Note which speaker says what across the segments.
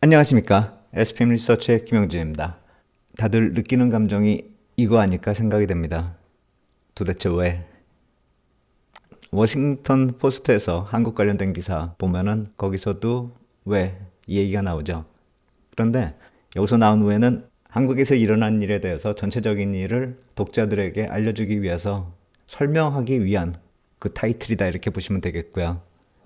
Speaker 1: 안녕하십니까. SPM 리서치의 김영진입니다. 다들 느끼는 감정이 이거 아닐까 생각이 됩니다. 도대체 왜? 워싱턴 포스트에서 한국 관련된 기사 보면은 거기서도 왜 이 얘기가 나오죠. 그런데 여기서 나온 후에는 한국에서 일어난 일에 대해서 전체적인 일을 독자들에게 알려주기 위해서 설명하기 위한 그 타이틀이다 이렇게 보시면 되겠고요.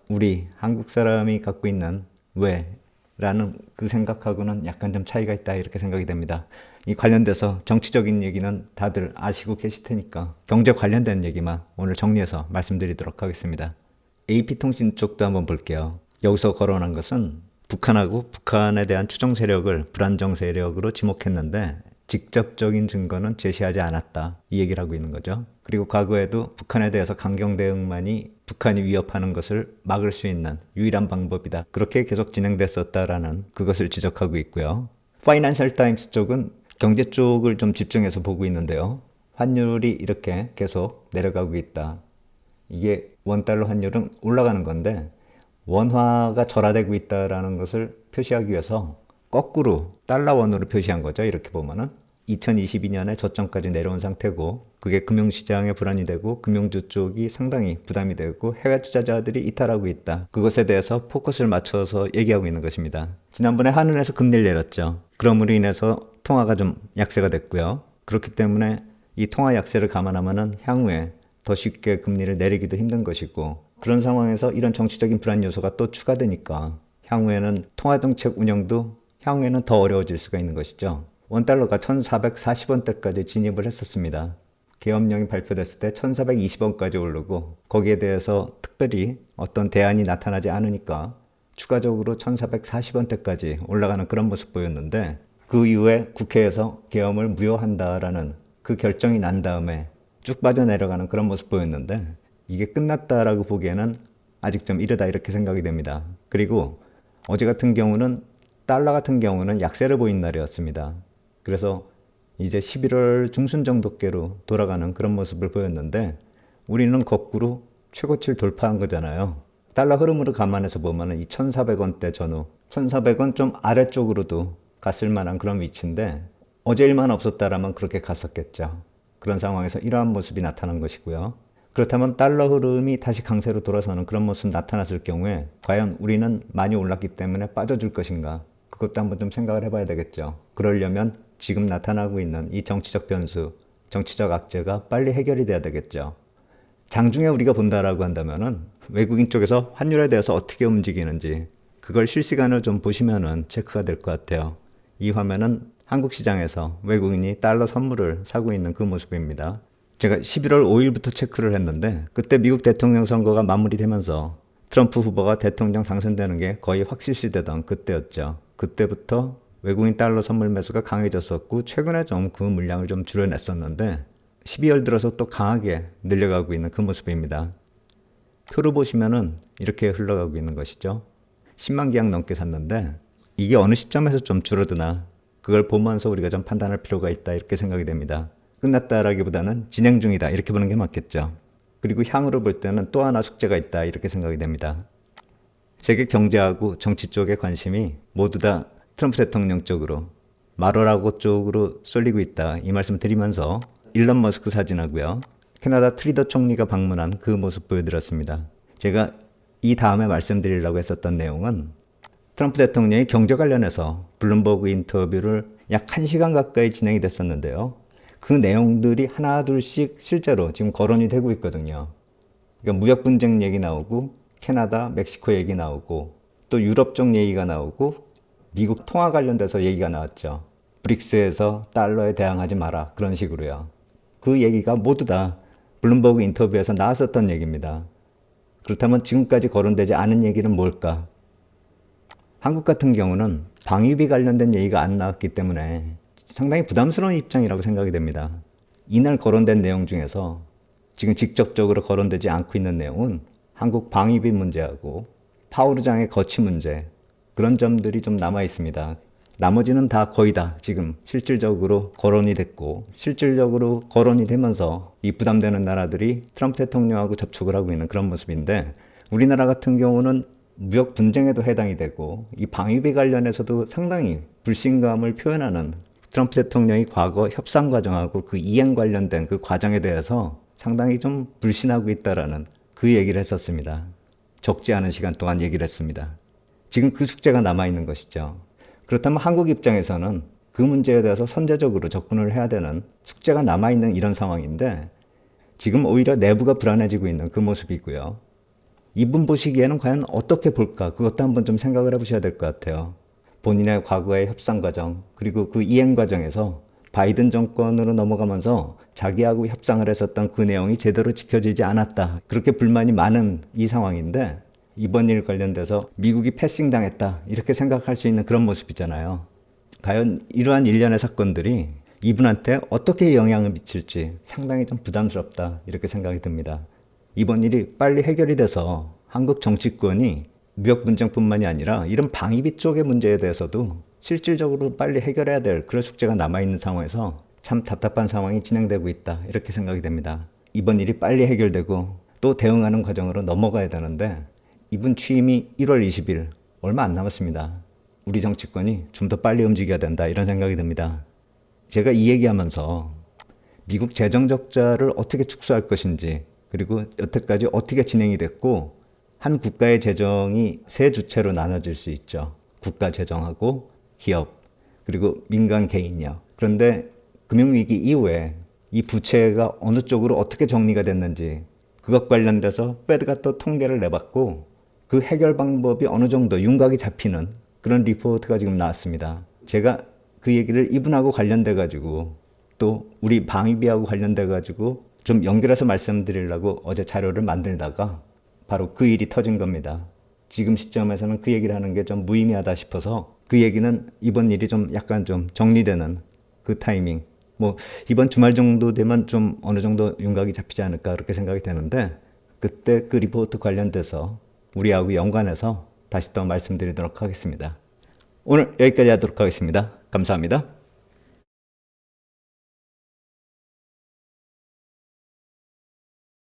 Speaker 1: 우리 한국 사람이 갖고 있는 왜 라는 그 생각하고는 약간 좀 차이가 있다 이렇게 생각이 됩니다. 이 관련돼서 정치적인 얘기는 다들 아시고 계실 테니까 경제 관련된 얘기만 오늘 정리해서 말씀드리도록 하겠습니다. AP통신 쪽도 한번 볼게요. 여기서 거론한 것은 북한하고 북한에 대한 추정 세력을 불안정 세력으로 지목했는데 직접적인 증거는 제시하지 않았다. 이 얘기를 하고 있는 거죠. 그리고 과거에도 북한에 대해서 강경 대응만이 북한이 위협하는 것을 막을 수 있는 유일한 방법이다. 그렇게 계속 진행됐었다라는 그것을 지적하고 있고요. 파이낸셜 타임스 쪽은 경제 쪽을 좀 집중해서 보고 있는데요. 환율이 이렇게 계속 내려가고 있다. 이게 원달러 환율은 올라가는 건데 원화가 절하되고 있다라는 것을 표시하기 위해서 거꾸로 달러 원으로 표시한 거죠. 이렇게 보면은 2022년에 저점까지 내려온 상태고 그게 금융시장에 불안이 되고 금융주 쪽이 상당히 부담이 되고 해외 투자자들이 이탈하고 있다. 그것에 대해서 포커스를 맞춰서 얘기하고 있는 것입니다. 지난번에 한은에서 금리를 내렸죠. 그럼으로 인해서 통화가 좀 약세가 됐고요. 그렇기 때문에 이 통화 약세를 감안하면은 향후에 더 쉽게 금리를 내리기도 힘든 것이고 그런 상황에서 이런 정치적인 불안 요소가 또 추가되니까 향후에는 통화정책 운영도 향후에는 더 어려워질 수가 있는 것이죠. 원달러가 1440원대까지 진입을 했었습니다. 계엄령이 발표됐을 때 1420원까지 오르고 거기에 대해서 특별히 어떤 대안이 나타나지 않으니까 추가적으로 1440원대까지 올라가는 그런 모습 보였는데 그 이후에 국회에서 계엄을 무효한다라는 그 결정이 난 다음에 쭉 빠져내려가는 그런 모습 보였는데 이게 끝났다라고 보기에는 아직 좀 이르다 이렇게 생각이 됩니다. 그리고 어제 같은 경우는 달러 같은 경우는 약세를 보인 날이었습니다. 그래서 이제 11월 중순 정도께로 돌아가는 그런 모습을 보였는데 우리는 거꾸로 최고치를 돌파한 거잖아요. 달러 흐름으로 감안해서 보면은 이 1,400원대 전후, 1,400원 좀 아래쪽으로도 갔을 만한 그런 위치인데 어제 일만 없었다라면 그렇게 갔었겠죠. 그런 상황에서 이러한 모습이 나타난 것이고요. 그렇다면 달러 흐름이 다시 강세로 돌아서는 그런 모습 나타났을 경우에 과연 우리는 많이 올랐기 때문에 빠져줄 것인가? 그것도 한번 좀 생각을 해봐야 되겠죠. 그러려면 지금 나타나고 있는 이 정치적 변수, 정치적 악재가 빨리 해결이 돼야 되겠죠. 장중에 우리가 본다라고 한다면은 외국인 쪽에서 환율에 대해서 어떻게 움직이는지 그걸 실시간으로 좀 보시면은 체크가 될 것 같아요. 이 화면은 한국 시장에서 외국인이 달러 선물을 사고 있는 그 모습입니다. 제가 11월 5일부터 체크를 했는데 그때 미국 대통령 선거가 마무리되면서 트럼프 후보가 대통령 당선되는 게 거의 확실시 되던 그때였죠. 그때부터 외국인 달러 선물 매수가 강해졌었고 최근에 좀 그 물량을 좀 줄여냈었는데 12월 들어서 또 강하게 늘려가고 있는 그 모습입니다. 표를 보시면은 이렇게 흘러가고 있는 것이죠. 10만 계약 넘게 샀는데 이게 어느 시점에서 좀 줄어드나 그걸 보면서 우리가 좀 판단할 필요가 있다 이렇게 생각이 됩니다. 끝났다라기보다는 진행 중이다 이렇게 보는 게 맞겠죠. 그리고 향후로 볼 때는 또 하나 숙제가 있다 이렇게 생각이 됩니다. 세계 경제하고 정치 쪽의 관심이 모두 다 트럼프 대통령 쪽으로 마로라고 쪽으로 쏠리고 있다 이 말씀 드리면서 일론 머스크 사진하고요. 캐나다 트리더 총리가 방문한 그 모습 보여드렸습니다. 제가 이 다음에 말씀드리려고 했었던 내용은 트럼프 대통령이 경제 관련해서 블룸버그 인터뷰를 약 1시간 가까이 진행이 됐었는데요. 그 내용들이 하나 둘씩 실제로 지금 거론이 되고 있거든요. 그러니까 무역 분쟁 얘기 나오고 캐나다, 멕시코 얘기 나오고 또 유럽 쪽 얘기가 나오고 미국 통화 관련돼서 얘기가 나왔죠. 브릭스에서 달러에 대항하지 마라 그런 식으로요. 그 얘기가 모두 다 블룸버그 인터뷰에서 나왔었던 얘기입니다. 그렇다면 지금까지 거론되지 않은 얘기는 뭘까? 한국 같은 경우는 방위비 관련된 얘기가 안 나왔기 때문에 상당히 부담스러운 입장이라고 생각이 됩니다. 이날 거론된 내용 중에서 지금 직접적으로 거론되지 않고 있는 내용은 한국 방위비 문제하고 파우르장의 거치 문제 그런 점들이 좀 남아 있습니다. 나머지는 다 거의 다 지금 실질적으로 거론이 됐고 실질적으로 거론이 되면서 이 부담되는 나라들이 트럼프 대통령하고 접촉을 하고 있는 그런 모습인데 우리나라 같은 경우는 무역 분쟁에도 해당이 되고 이 방위비 관련해서도 상당히 불신감을 표현하는 트럼프 대통령이 과거 협상 과정하고 그 이행 관련된 그 과정에 대해서 상당히 좀 불신하고 있다라는 그 얘기를 했었습니다. 적지 않은 시간 동안 얘기를 했습니다. 지금 그 숙제가 남아 있는 것이죠. 그렇다면 한국 입장에서는 그 문제에 대해서 선제적으로 접근을 해야 되는 숙제가 남아 있는 이런 상황인데 지금 오히려 내부가 불안해지고 있는 그 모습이고요. 이분 보시기에는 과연 어떻게 볼까? 그것도 한번 좀 생각을 해보셔야 될 것 같아요. 본인의 과거의 협상 과정, 그리고 그 이행 과정에서 바이든 정권으로 넘어가면서 자기하고 협상을 했었던 그 내용이 제대로 지켜지지 않았다. 그렇게 불만이 많은 이 상황인데 이번 일 관련돼서 미국이 패싱 당했다. 이렇게 생각할 수 있는 그런 모습이잖아요. 과연 이러한 일련의 사건들이 이분한테 어떻게 영향을 미칠지 상당히 좀 부담스럽다. 이렇게 생각이 듭니다. 이번 일이 빨리 해결이 돼서 한국 정치권이 무역 분쟁뿐만이 아니라 이런 방위비 쪽의 문제에 대해서도 실질적으로 빨리 해결해야 될 그런 숙제가 남아있는 상황에서 참 답답한 상황이 진행되고 있다. 이렇게 생각이 됩니다. 이번 일이 빨리 해결되고 또 대응하는 과정으로 넘어가야 되는데 이분 취임이 1월 20일 얼마 안 남았습니다. 우리 정치권이 좀 더 빨리 움직여야 된다. 이런 생각이 듭니다. 제가 이 얘기하면서 미국 재정 적자를 어떻게 축소할 것인지 그리고 여태까지 어떻게 진행이 됐고 한 국가의 재정이 세 주체로 나눠질 수 있죠. 국가 재정하고 기업 그리고 민간 개인이요. 그런데 금융위기 이후에 이 부채가 어느 쪽으로 어떻게 정리가 됐는지 그것 관련돼서 페드가 또 통계를 내봤고 그 해결 방법이 어느 정도 윤곽이 잡히는 그런 리포트가 지금 나왔습니다. 제가 그 얘기를 이분하고 관련돼 가지고 또 우리 방위비하고 관련돼 가지고 좀 연결해서 말씀드리려고 어제 자료를 만들다가 바로 그 일이 터진 겁니다. 지금 시점에서는 그 얘기를 하는 게 좀 무의미하다 싶어서 그 얘기는 이번 일이 좀 약간 좀 정리되는 그 타이밍 뭐 이번 주말 정도 되면 좀 어느 정도 윤곽이 잡히지 않을까 그렇게 생각이 되는데 그때 그 리포트 관련돼서 우리하고 연관해서 다시 또 말씀드리도록 하겠습니다. 오늘 여기까지 하도록 하겠습니다. 감사합니다.